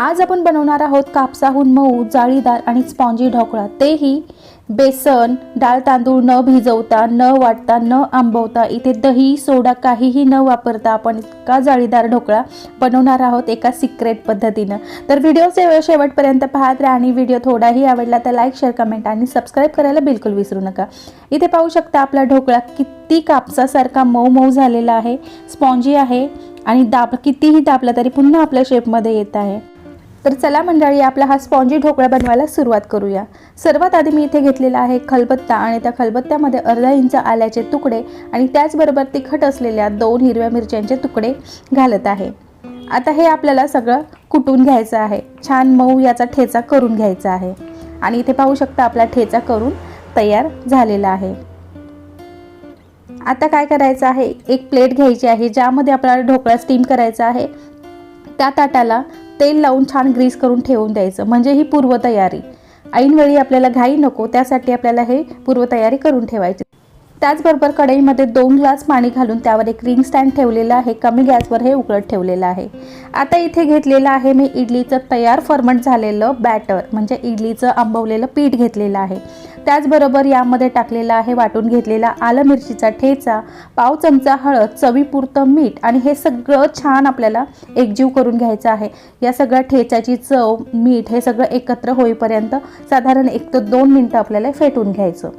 आज आपण बनवणार आहोत कापसाहून मऊ जाळीदार आणि स्पॉन्जी ढोकळा. तेही बेसन डाळ तांदूळ न भिजवता न वाटता न आंबवता इथे दही सोडा काहीही न वापरता आपण इतका जाळीदार ढोकळा बनवणार आहोत एका सिक्रेट पद्धतीनं. तर व्हिडिओ शेवटपर्यंत पाहत राहा आणि व्हिडिओ थोडाही आवडला तर लाईक शेअर कमेंट आणि सबस्क्राईब करायला बिलकुल विसरू नका. इथे पाहू शकता आपला ढोकळा किती कापसासारखा मऊ मऊ झालेला आहे स्पॉन्जी आहे आणि दाब कितीही दाबला तरी पुन्हा आपल्या शेपमध्ये येत आहे. तर चला मंडळी आपला हा स्पॉन्जी ढोकळा बनवायला सुरुवात करूया. सर्वात आधी मी इथे घेतलेला आहे खलबत्ता आणि त्या खलबत्त्यामध्ये अर्धा इंच आल्याचे तुकडे आणि त्याचबरोबर तिखट असलेल्या दोन हिरव्या मिरच्यांचे तुकडे घालत आहे. आता हे आपल्याला सगळं कुटून घ्यायचं आहे. छान मऊ याचा ठेचा करून घ्यायचा आहे. आणि इथे पाहू शकता आपला ठेचा करून तयार झालेला आहे. आता काय करायचं आहे? एक प्लेट घ्यायची आहे ज्यामध्ये आपल्याला ढोकळा स्टीम करायचा आहे. त्या ताटाला तेल लावून छान ग्रीस करून ठेवून द्यायचं. म्हणजे ही पूर्वतयारी. ऐनवेळी आपल्याला घाई नको त्यासाठी आपल्याला हे पूर्वतयारी करून ठेवायची. त्याचबरोबर कढईमध्ये दोन ग्लास पाणी घालून त्यावर एक रिंग स्टँड ठेवलेलं आहे. कमी गॅसवर हे उकळत ठेवलेलं आहे. आता इथे घेतलेलं आहे मी इडलीचं तयार फर्मंट झालेलं बॅटर म्हणजे इडलीचं आंबवलेलं पीठ घेतलेलं आहे. त्याचबरोबर यामध्ये टाकलेला आहे वाटून घेतलेला आलं मिरचीचा ठेचा पाव चमचा हळद चवीपुरतं मीठ आणि हे सगळं छान आपल्याला एकजीव करून घ्यायचं आहे. या सगळ्या ठेच्याची चव मीठ हे सगळं एकत्र होईपर्यंत साधारण एक ते दोन मिनटं आपल्याला फेटून घ्यायचं.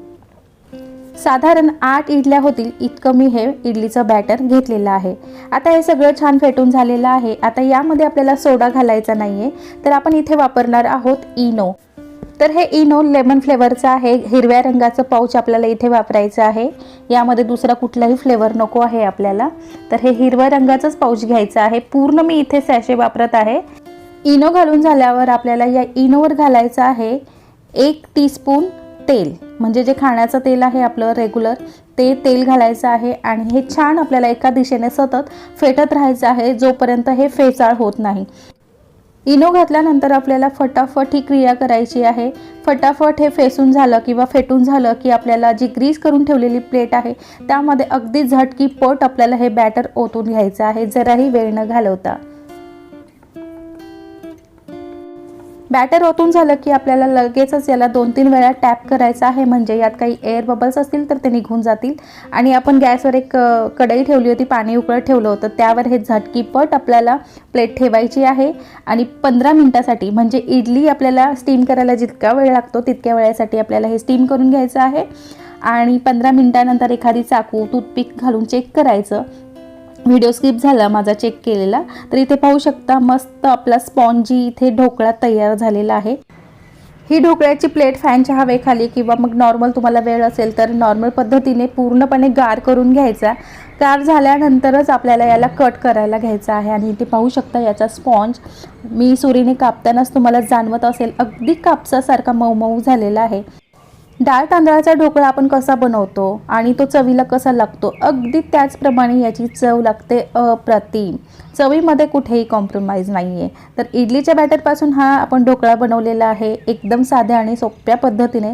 साधारण आठ इडल्या होतील. इतकं मी हे इडलीचं बॅटर घेतलेलं आहे. आता हे सगळं छान फेटून झालेलं आहे. आता यामध्ये आपल्याला सोडा घालायचा नाही आहे तर आपण इथे वापरणार आहोत इनो. तर हे इनो लेमन फ्लेवरचं आहे. हिरव्या रंगाचं पाऊच आपल्याला इथे वापरायचं आहे. यामध्ये दुसरा कुठलाही फ्लेवर नको आहे आपल्याला. तर हे हिरव्या रंगाचंच पाऊच घ्यायचं आहे. पूर्ण मी इथे सॅशे वापरत आहे. इनो घालून झाल्यावर आपल्याला या इनोवर घालायचं आहे एक टीस्पून तेल म्हणजे जे खाण्याचं तेल आहे आपलं रेग्युलर ते तेल घालायचं आहे आणि हे छान आपल्याला एका दिशेने सतत फेटत राहायचं आहे जोपर्यंत हे फेसाळ होत नाही. इनो घातल्यानंतर आपल्याला फटाफट ही क्रिया करायची आहे. फटाफट हे फेसून झालं किंवा फेटून झालं की आपल्याला जी ग्रीस करून ठेवलेली प्लेट आहे त्यामध्ये अगदी झटकी पट आपल्याला हे बॅटर ओतून घ्यायचं आहे. जराही वेळ न घालवता. बॅटर ओतून झालं की आपल्याला लगेचच याला दोन तीन वेळा टॅप करायचं आहे. म्हणजे यात काही एअर बबल्स असतील तर ते निघून जातील. आणि आपण गॅसवर एक कढई ठेवली होती. पाणी उकळत ठेवलं होतं. त्यावर हे झटकीपट आपल्याला प्लेट ठेवायची आहे. आणि पंधरा मिनटासाठी म्हणजे इडली आपल्याला स्टीम करायला जितका वेळ लागतो तितक्या वेळासाठी आपल्याला हे स्टीम करून घ्यायचं आहे. आणि पंधरा मिनटानंतर एखादी चाकू टूथपिक घालून चेक करायचं. व्हिडिओ स्किप झाला माझा चेक केलेला तर इथे पाहू शकता मस्त आपला स्पॉन्जी इथे ढोकळा तयार झालेला आहे. ही ढोकळ्याची प्लेट फॅनच्या हवेखाली किंवा मग नॉर्मल तुम्हाला वेळ असेल तर नॉर्मल पद्धतीने पूर्णपणे गार करून घ्यायचा. गार झाल्यानंतरच आपल्याला याला कट करायला घ्यायचा आहे आणि इथे पाहू शकता याचा स्पॉन्ज मी सुरीने कापतानाच तुम्हाला जाणवत असेल अगदी कापसासारखा मऊ मऊ झालेला आहे. डाळ तांदळाचा ढोकळा आपण कसा बनवतो आणि तो चवीला कसा लागतो अगदी त्याचप्रमाणे याची चव लागते अप्रतिम. चवीमध्ये कुठेही कॉम्प्रोमाइज नाही आहे तर इडलीच्या बॅटरपासून हा आपण ढोकळा बनवलेला आहे एकदम साध्या आणि सोप्या पद्धतीने.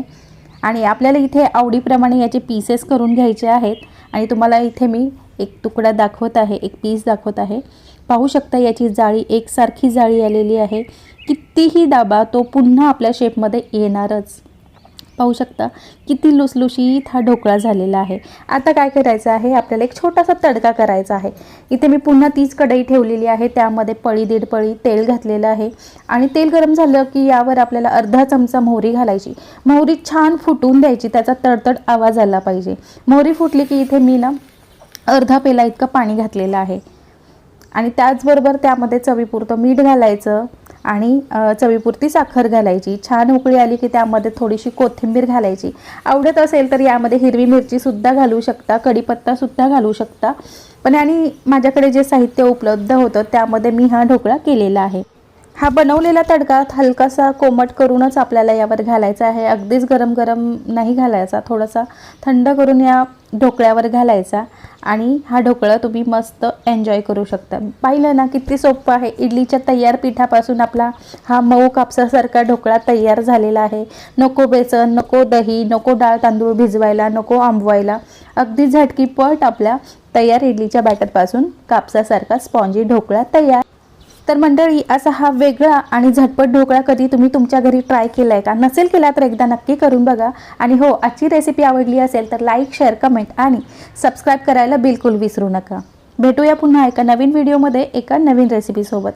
आणि आपल्याला इथे आवडीप्रमाणे याचे पीसेस करून घ्यायचे आहेत. आणि तुम्हाला इथे मी एक तुकडा दाखवत आहे एक पीस दाखवत आहे. पाहू शकता याची जाळी एकसारखी जाळी आलेली आहे. कितीही दाबा तो पुन्हा आपल्या शेपमध्ये येणारच. पाहू शकता किती लुसलुशीत हा ढोकळा झालेला आहे. आता काय करायचं आहे? आपल्याला एक छोटासा तडका करायचा आहे. इथे मी पुन्हा तीच कढई ठेवलेली आहे. त्यामध्ये पळी दीड पळी तेल घातलेलं आहे. आणि तेल गरम झालं की यावर आपल्याला अर्धा चमचा मोहरी घालायची. मोहरी छान फुटून द्यायची. त्याचा तडतड आवाज आला पाहिजे. मोहरी फुटली की इथे मी ना अर्धा पेला इतकं पाणी घातलेलं आहे. आणि त्याचबरोबर त्यामध्ये चवीपुरतं मीठ घालायचं. आणि चवीपुरती साखर घालायची. छान उकळी आली की त्यामध्ये थोडीशी कोथिंबीर घालायची. आवडत असेल तर यामध्ये हिरवी मिरचीसुद्धा घालू शकता कढीपत्तासुद्धा घालू शकता. पण आणि माझ्याकडे जे साहित्य उपलब्ध होतं त्यामध्ये मी हा ढोकळा केलेला आहे. हा बनवलेला तडका हलकासा कोमट करूनच आपल्याला यावर घालायचा आहे. अगदीच गरम गरम नाही घालायचा. थोडासा थंड करून या ढोकळ्यावर घालायचा आणि हा ढोकळा तुम्ही मस्त एन्जॉय करू शकता. पाहिलं ना किती सोपं आहे. इडलीच्या तयार पिठापासून आपला हा मऊ कापसासारखा ढोकळा तयार झालेला आहे. नको बेसन नको दही नको डाळ तांदूळ भिजवायला नको आंबवायला. अगदी झटकीपट आपल्या तयार इडलीच्या बॅटरपासून कापसासारखा स्पॉन्जी ढोकळा तयार तर मंडळी असा हा वेगळा आणि झटपट ढोकळा कधी तुम्ही तुमच्या घरी ट्राय केला आहे का? नसेल केला तर एकदा नक्की करून बघा. आणि हो आजची रेसिपी आवडली असेल तर लाईक शेअर कमेंट आणि सबस्क्राईब करायला बिलकुल विसरू नका. भेटूया पुन्हा एका नवीन व्हिडिओमध्ये एका नवीन रेसिपीसोबत